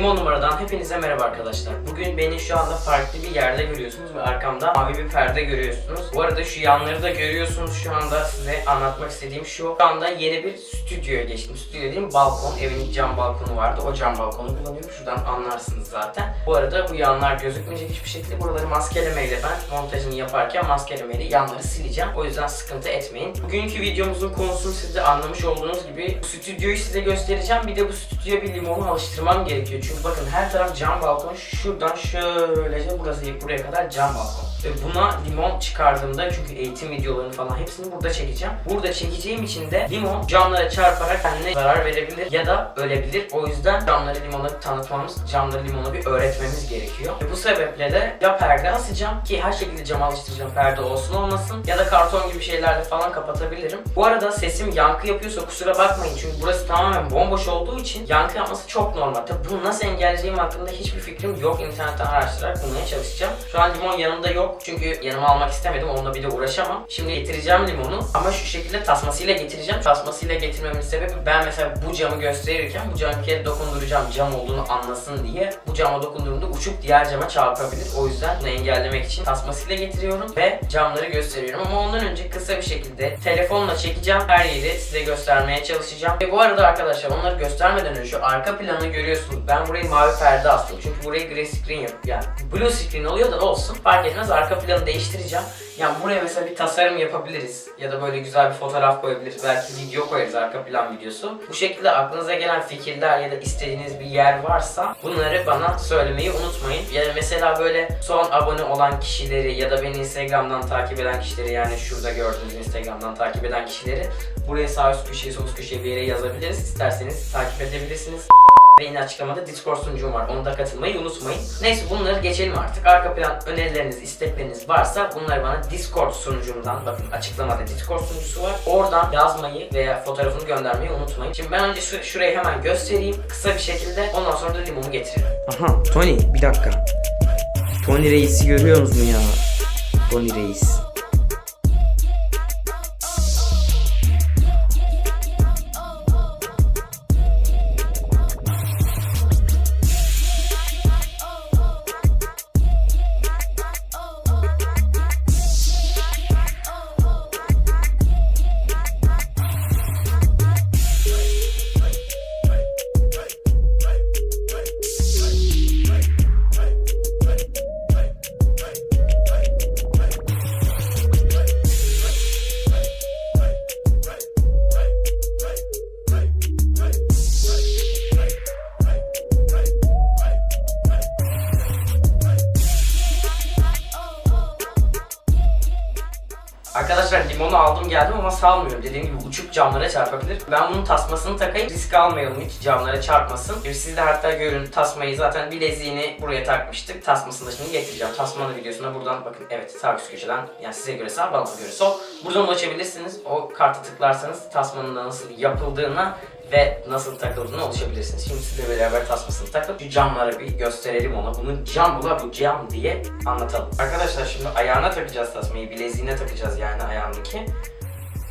Limon numaradan hepinize merhaba arkadaşlar. Bugün beni şu anda farklı bir yerde görüyorsunuz ve arkamda mavi bir perde görüyorsunuz. Bu arada şu yanları da görüyorsunuz şu anda size anlatmak istediğim şu. Şu anda yeni bir stüdyoya geçtim. Stüdyo dediğim balkon. Evin cam balkonu vardı. O cam balkonu kullanıyorum. Şuradan anlarsınız zaten. Bu arada bu yanlar gözükmeyecek hiçbir şekilde. Buraları maskelemeyle ben montajını yaparken maskelemeyle yanları sileceğim. O yüzden sıkıntı etmeyin. Bugünkü videomuzun konusunu siz de anlamış olduğunuz gibi stüdyoyu size göstereceğim. Bir de bu stüdyoya bir limonu alıştırmam gerekiyor. Çünkü bakın her taraf cam balkon. Şuradan şöylece burası buraya kadar cam balkon. Ve buna limon çıkardığımda çünkü eğitim videolarını falan hepsini burada çekeceğim. Burada çekeceğim için de limon camlara çarparak kendine zarar verebilir ya da ölebilir. O yüzden camları limona tanıtmamız, camları limona bir öğretmemiz gerekiyor. Ve bu sebeple de ya perde asacağım ki her şekilde cam alıştıracağım perde olsun olmasın ya da karton gibi şeylerle falan kapatabilirim. Bu arada sesim yankı yapıyorsa kusura bakmayın çünkü burası tamamen bomboş olduğu için yankı yapması çok normal. Tabi bunu nasıl engelleyeceğim hakkında hiçbir fikrim yok. İnternetten araştırarak bulmaya çalışacağım. Şu an limon yanımda yok çünkü yanıma almak istemedim. Onunla bir de uğraşamam. Şimdi getireceğim limonu ama şu şekilde tasmasıyla getireceğim. Tasmasıyla getirmemin sebebi ben mesela bu camı gösterirken bu camı kere dokunduracağım cam olduğunu anlasın diye. Bu cama dokunduğumda uçup diğer cama çarpabilir. O yüzden bunu engellemek için tasmasıyla getiriyorum ve camları gösteriyorum. Ama ondan önce kısa bir şekilde telefonla çekeceğim. Her yeri size göstermeye çalışacağım. Ve bu arada arkadaşlar onları göstermeden önce şu arka planı görüyorsunuz. Ben burayı mavi perde astım. Çünkü burayı grey screen yap yani blue screen oluyor da olsun. Fark etmez arka planı değiştireceğim. Yani buraya mesela bir tasarım yapabiliriz. Ya da böyle güzel bir fotoğraf koyabiliriz. Belki video koyarız arka plan videosu. Bu şekilde aklınıza gelen fikirler ya da istediğiniz bir yer varsa bunları bana söylemeyi unutmayın. Ya da mesela böyle son abone olan kişileri ya da beni Instagram'dan takip eden kişileri yani şurada gördüğünüz Instagram'dan takip eden kişileri buraya sağ üst köşeye sol üst köşeye bir yere yazabiliriz. İsterseniz takip edebilirsiniz. Ve açıklamada Discord sunucum var. Ona da katılmayı unutmayın. Neyse bunları geçelim artık. Arka plan önerileriniz, istekleriniz varsa bunları bana Discord sunucumdan bakın açıklamada Discord sunucusu var. Oradan yazmayı veya fotoğrafını göndermeyi unutmayın. Şimdi ben önce şu, şurayı hemen göstereyim kısa bir şekilde. Ondan sonra da limonu getirelim. Aha Tony bir dakika. Tony Reis'i görüyor musun ya? Tony Reis. Arkadaşlar limonu aldım geldim ama salmıyorum. Dediğim gibi uçup camlara çarpabilir. Ben bunun tasmasını takayım. Risk almayalım hiç camlara çarpmasın. Şimdi siz de hatta görün tasmayı zaten bileziğini buraya takmıştık. Tasmasını da şimdi getireceğim. Tasmanın videosuna buradan bakın evet sağ üst köşeden yani size göre sağ bana göre sol. Buradan ulaşabilirsiniz. O kartı tıklarsanız tasmanın da nasıl yapıldığına ve nasıl takıldığına ulaşabilirsiniz. Şimdi sizle beraber tasmasını takıp şu camları bir gösterelim ona. Bunu cam bula bu cam diye anlatalım. Arkadaşlar şimdi ayağına takacağız tasmayı. Bileziğine takacağız yani ayağındaki.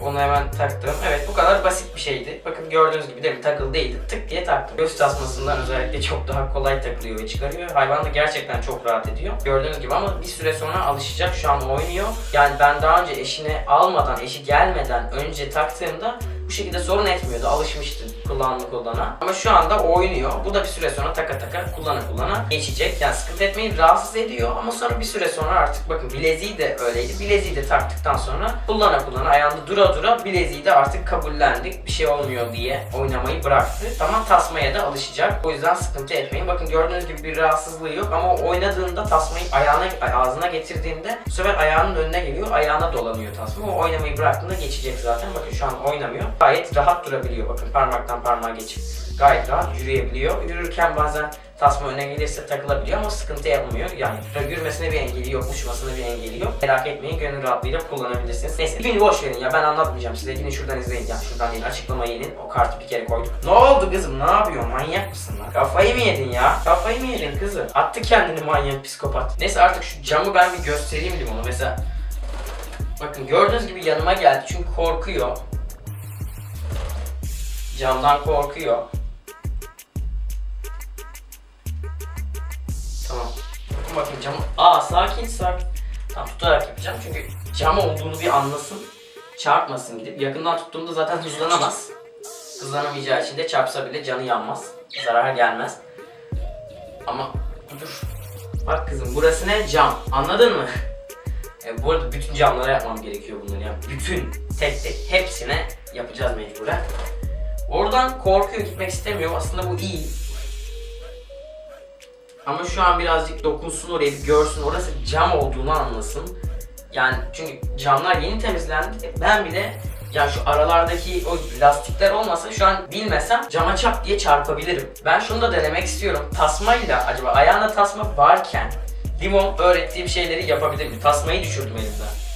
Onu hemen taktım. Evet bu kadar basit bir şeydi. Bakın gördüğünüz gibi de bir takıl değildi. Tık diye taktım. Göğüs tasmasından özellikle çok daha kolay takılıyor ve çıkarıyor. Hayvan da gerçekten çok rahat ediyor. Gördüğünüz gibi ama bir süre sonra alışacak. Şu an oynuyor. Yani ben daha önce eşine almadan, eşi gelmeden önce taktığımda bu şekilde sorun etmiyordu. Alışmıştı kullanma kullana. Ama şu anda oynuyor. Bu da bir süre sonra taka taka kullana kullana geçecek. Yani sıkıntı etmeyin rahatsız ediyor ama sonra bir süre sonra artık bakın bileziği de öyleydi. Bileziği de taktıktan sonra kullana kullana ayağında dura dura bileziği de artık kabullendik. Bir şey olmuyor diye oynamayı bıraktı. Tamam tasmaya da alışacak. O yüzden sıkıntı etmeyin. Bakın gördüğünüz gibi bir rahatsızlığı yok ama oynadığında tasmayı ayağına ağzına getirdiğinde bu sefer ayağının önüne geliyor. Ayağına dolanıyor tasma. O oynamayı bıraktığında geçecek zaten. Bakın şu an oynamıyor. Gayet rahat durabiliyor. Bakın parmaktan parmağa geçip gayet rahat yürüyebiliyor. Yürürken bazen tasma öne gelirse takılabiliyor ama sıkıntı yapmıyor. Yani yürümesine bir engeli yok, uçmasına bir engeli yok. Merak etmeyin gönül rahatlığıyla kullanabilirsiniz. Neyse ipini boş verin ya ben anlatmayacağım size. Gidin şuradan izleyin ya. Şuradan değil açıklamayı inin. O kartı bir kere koyduk. Ne oldu kızım ne yapıyorsun manyak mısın lan? Kafayı mı yedin ya? Kafayı mı yedin kızım? Attı kendini manyak psikopat. Neyse artık şu camı ben bir göstereyim limonu. Mesela Bakın gördüğünüz gibi yanıma geldi çünkü korkuyor. Camdan korkuyor. bakın camı. Aa sakin sakin. Tamam tutarak yapacağım çünkü cam olduğunu bir anlasın. Çarpmasın gidip. Yakından tuttuğumda zaten hızlanamaz. Hızlanamayacağı için de çarpsa bile canı yanmaz. Zarar gelmez. Ama dur. Bak kızım burası ne? Cam. Anladın mı? E, bu arada bütün camlara yapmam gerekiyor bunları. Yani bütün tek tek hepsine yapacağız mecburen. Oradan korkuyor gitmek istemiyor. Aslında bu iyi. Ama şu an birazcık dokunsun oraya bir görsün. Orası cam olduğunu anlasın. Yani çünkü camlar yeni temizlendi. Ben bile ya şu aralardaki o lastikler olmasa şu an bilmesem cama çap diye çarpabilirim. Ben şunu da denemek istiyorum. Tasmayla acaba ayağında tasma varken limon öğrettiğim şeyleri yapabilir mi? Tasmayı düşürdüm elimden.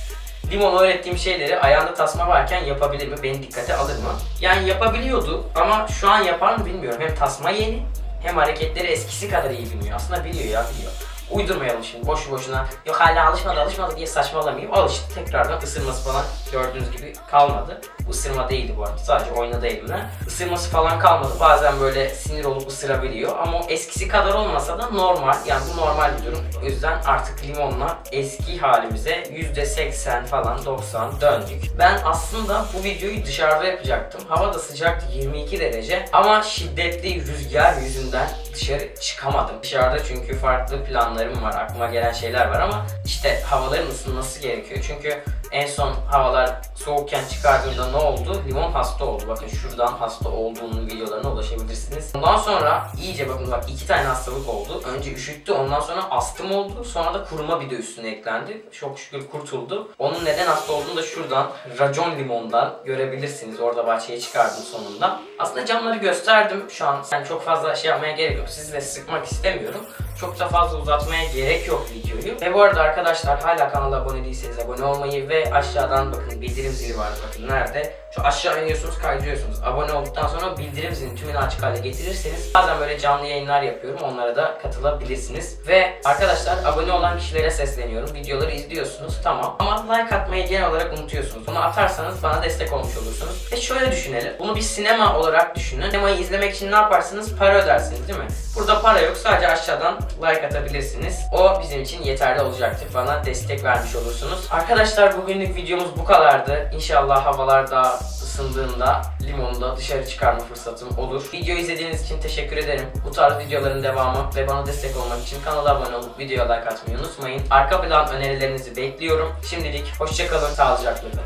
Limon öğrettiğim şeyleri ayağında tasma varken yapabilir mi? Beni dikkate alır mı? Yani yapabiliyordu ama şu an yapar mı bilmiyorum. Hem tasma yeni hem hareketleri eskisi kadar iyi bilmiyor. Aslında biliyor ya biliyor. Uydurmayalım şimdi boşu boşuna. Yok hala alışmadı alışmadı diye saçmalamayayım. Alıştı tekrardan ısırması falan gördüğünüz gibi kalmadı. Bu değildi bu arada sadece oynadı elimle. Isırması falan kalmadı. Bazen böyle sinir olup ısırabiliyor ama eskisi kadar olmasa da normal. Yani bu normal bir durum. O yüzden artık limonla eski halimize %80 falan 90 döndük. Ben aslında bu videoyu dışarıda yapacaktım. Hava da sıcaktı 22 derece ama şiddetli rüzgar yüzünden dışarı çıkamadım. Dışarıda çünkü farklı planlarım var. Aklıma gelen şeyler var ama işte havaların ısınması gerekiyor. Çünkü en son havalar soğukken çıkardığımda ne oldu? Limon hasta oldu. Bakın şuradan hasta olduğunun videolarına ulaşabilirsiniz. Ondan sonra iyice bakın bak iki tane hastalık oldu. Önce üşüttü ondan sonra astım oldu. Sonra da kuruma bir de üstüne eklendi. Çok şükür kurtuldu. Onun neden hasta olduğunu da şuradan racon limondan görebilirsiniz. Orada bahçeye çıkardım sonunda. Aslında camları gösterdim şu an. Yani çok fazla şey yapmaya gerek yok. Sizi de sıkmak istemiyorum. Çok da fazla uzatmaya gerek yok videoyu. Ve bu arada arkadaşlar hala kanala abone değilseniz abone olmayı ve aşağıdan bakın bildirim zili var bakın nerede. Şu aşağı iniyorsunuz kaydırıyorsunuz. Abone olduktan sonra bildirim zilini tümünü açık hale getirirseniz bazen böyle canlı yayınlar yapıyorum. Onlara da katılabilirsiniz. Ve arkadaşlar abone olan kişilere sesleniyorum. Videoları izliyorsunuz tamam. Ama like atmayı genel olarak unutuyorsunuz. Bunu atarsanız bana destek olmuş olursunuz. Ve şöyle düşünelim. Bunu bir sinema olarak düşünün. Sinemayı izlemek için ne yaparsınız? Para ödersiniz değil mi? Burada para yok. Sadece aşağıdan like atabilirsiniz. O bizim için yeterli olacaktır. Bana destek vermiş olursunuz. Arkadaşlar bugünlük videomuz bu kadardı. İnşallah havalar daha ısındığında limonu da dışarı çıkarma fırsatım olur. Video izlediğiniz için teşekkür ederim. Bu tarz videoların devamı ve bana destek olmak için kanala abone olup videoya like atmayı unutmayın. Arka plan önerilerinizi bekliyorum. Şimdilik hoşçakalın, sağlıcakla kalın.